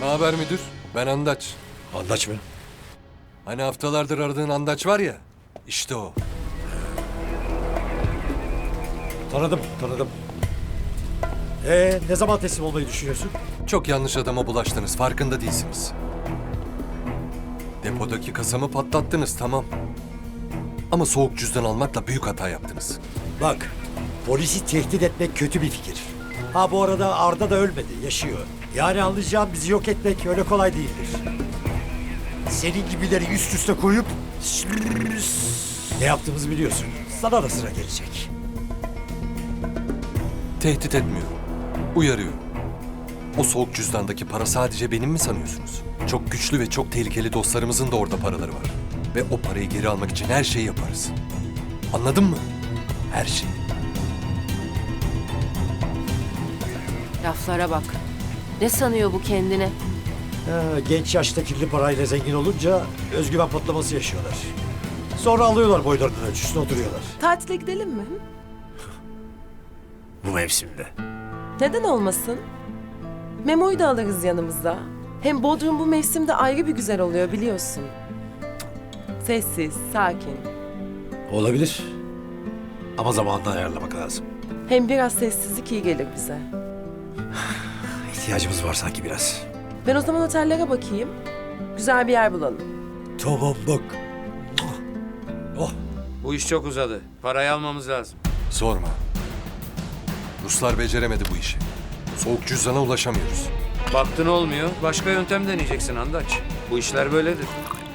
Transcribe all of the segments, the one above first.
Ne haber müdür? Ben Andaç. Andaç mı? Hani haftalardır aradığın Andaç var ya. İşte o. Tanıdım, tanıdım. Ee, ne zaman teslim olmayı düşünüyorsun? Çok yanlış adama bulaştınız. Farkında değilsiniz. Depodaki kasamı patlattınız tamam. Ama soğuk cüzdan almakla büyük hata yaptınız. Bak, polisi tehdit etmek kötü bir fikir. Ha bu arada Arda da ölmedi, yaşıyor. Yani anlayacağım bizi yok etmek öyle kolay değildir. Senin gibileri üst üste koyup... Ne yaptığımızı biliyorsun. Sana da sıra gelecek. Tehdit etmiyorum. Uyarıyorum. O soğuk cüzdandaki para sadece benim mi sanıyorsunuz? Çok güçlü ve çok tehlikeli dostlarımızın da orada paraları var. Ve o parayı geri almak için her şeyi yaparız. Anladın mı? Her şeyi. Laflara bak. Ne sanıyor bu kendine? Ha, genç yaşta kirli parayla zengin olunca özgüven patlaması yaşıyorlar. Sonra alıyorlar boylarının ölçüsüne oturuyorlar. Tatile gidelim mi? Bu mevsimde. Neden olmasın? Memo'yu da alırız yanımıza. Hem Bodrum bu mevsimde ayrı bir güzel oluyor biliyorsun. Sessiz, sakin. Olabilir. Ama zamanını ayarlamak lazım. Hem biraz sessizlik iyi gelir bize. İhtiyacımız var sanki biraz. Ben o zaman otellere bakayım. Güzel bir yer bulalım. Tamam bak. Oh. Bu iş çok uzadı. Parayı almamız lazım. Sorma. Ruslar beceremedi bu işi. Soğuk cüzdana ulaşamıyoruz. Baktın olmuyor. Başka yöntem deneyeceksin Andaç. Bu işler böyledir.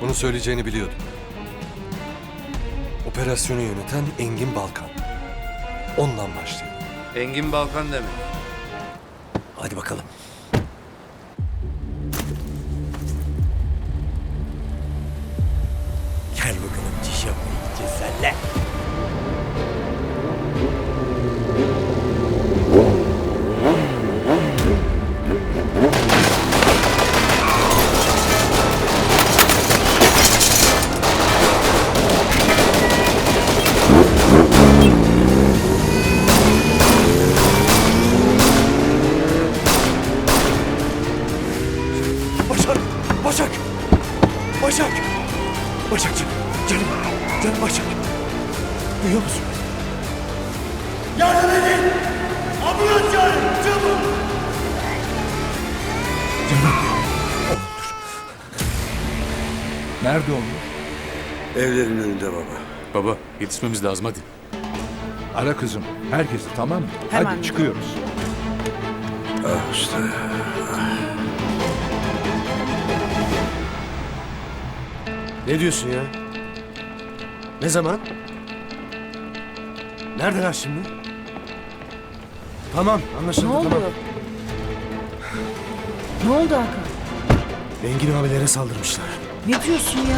Bunu söyleyeceğini biliyordum. Operasyonu yöneten Engin Balkan. Ondan başlayalım. Engin Balkan demek. Hadi bakalım. Gel bakalım diş yapmaya gideceğiz senle. Başak! Başak! Başakcığım! Canım! Canım Başak! Duyuyor musun? Yardım edin! Ambulans çağırın! Çabuk! Canım! Nerede oğlum? Evlerin önünde baba. Baba yetişmemiz lazım hadi. Ara kızım. Herkesi tamam mı? hadi çıkıyoruz. Ah usta. Ne diyorsun ya? Ne zaman? Neredeler şimdi? Tamam anlaşıldı Ne oldu? tamam. Ne oldu Hakan? Engin abilere saldırmışlar. Ne diyorsun ya?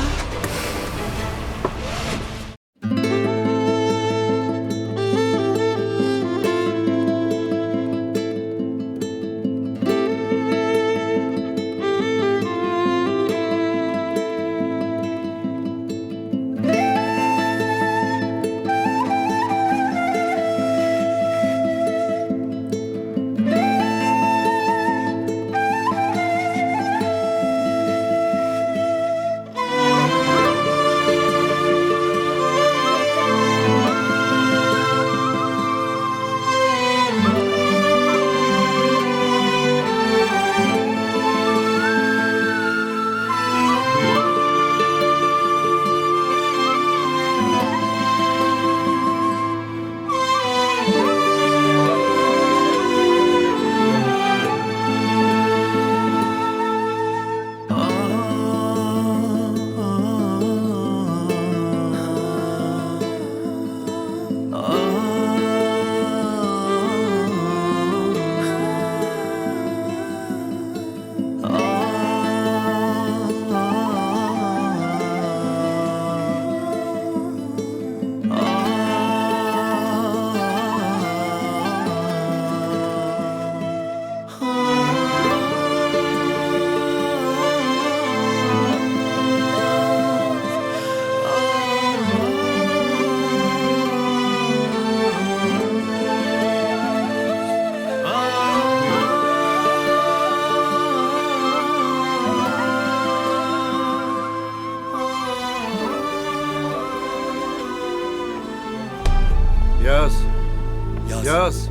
Ayaz.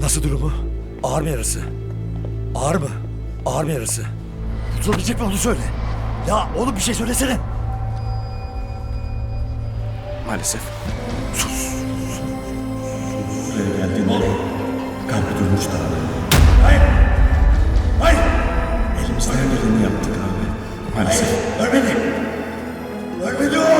Nasıl durumu? Ağır mı yarası? Ağır mı? Ağır mı yarası? Kurtulabilecek mi onu söyle. Ya oğlum bir şey söylesene. Maalesef. Kalp durmuş da. Hayır! Hayır! Elimizden geleni yaptık abi. Maalesef. Ölmedi! Ölmedi o!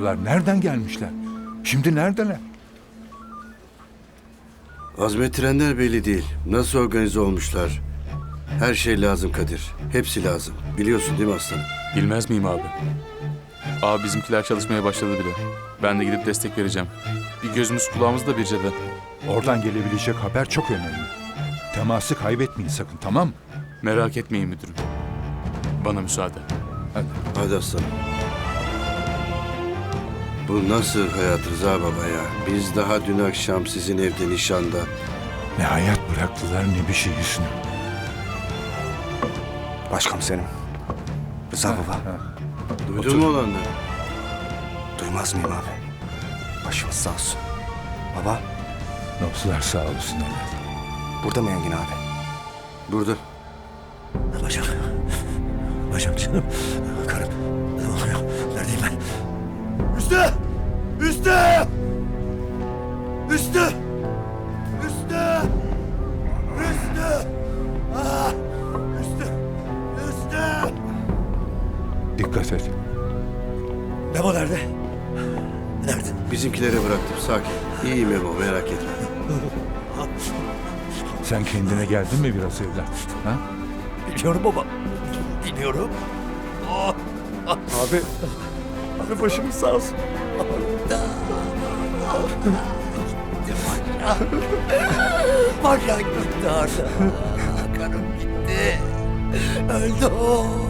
Motorcular nereden gelmişler? Şimdi neredeler? Azmettirenler belli değil. Nasıl organize olmuşlar? Her şey lazım Kadir. Hepsi lazım. Biliyorsun değil mi aslanım? Bilmez miyim abi? Abi bizimkiler çalışmaya başladı bile. Ben de gidip destek vereceğim. Bir gözümüz kulağımızda bir de. Oradan gelebilecek haber çok önemli. Teması kaybetmeyin sakın tamam mı? Merak etmeyin müdürüm. Bana müsaade. Hadi aslanım. Bu nasıl hayat Rıza Baba ya? Biz daha dün akşam sizin evde nişanda. Ne hayat bıraktılar ne bir şey Hüsnü. Başkomiserim. Rıza baba. Duydun mu olanları? Duymaz mıyım abi? Başımız sağ olsun. Baba, Nabzlar sağ olsun evlat. burada mı Engin abi? Burada. Başım. Başım canım. Karım. Ne oluyor? Neredeyim ben? Üstü! Üstü! Üstü! Üstü! Üstü! Ah! Üstü! Üstü! Dikkat et. Memo nerede? Nerede? Bizimkilere bıraktım. Sakin. İyiyim Emo merak etme. Sen kendine geldin mi biraz evlat? Ha? Biliyorum baba. Biliyorum. Oh! Abi Abi başımız sağ olsun. Bacak gitti orada. Karım gitti. Öldü o.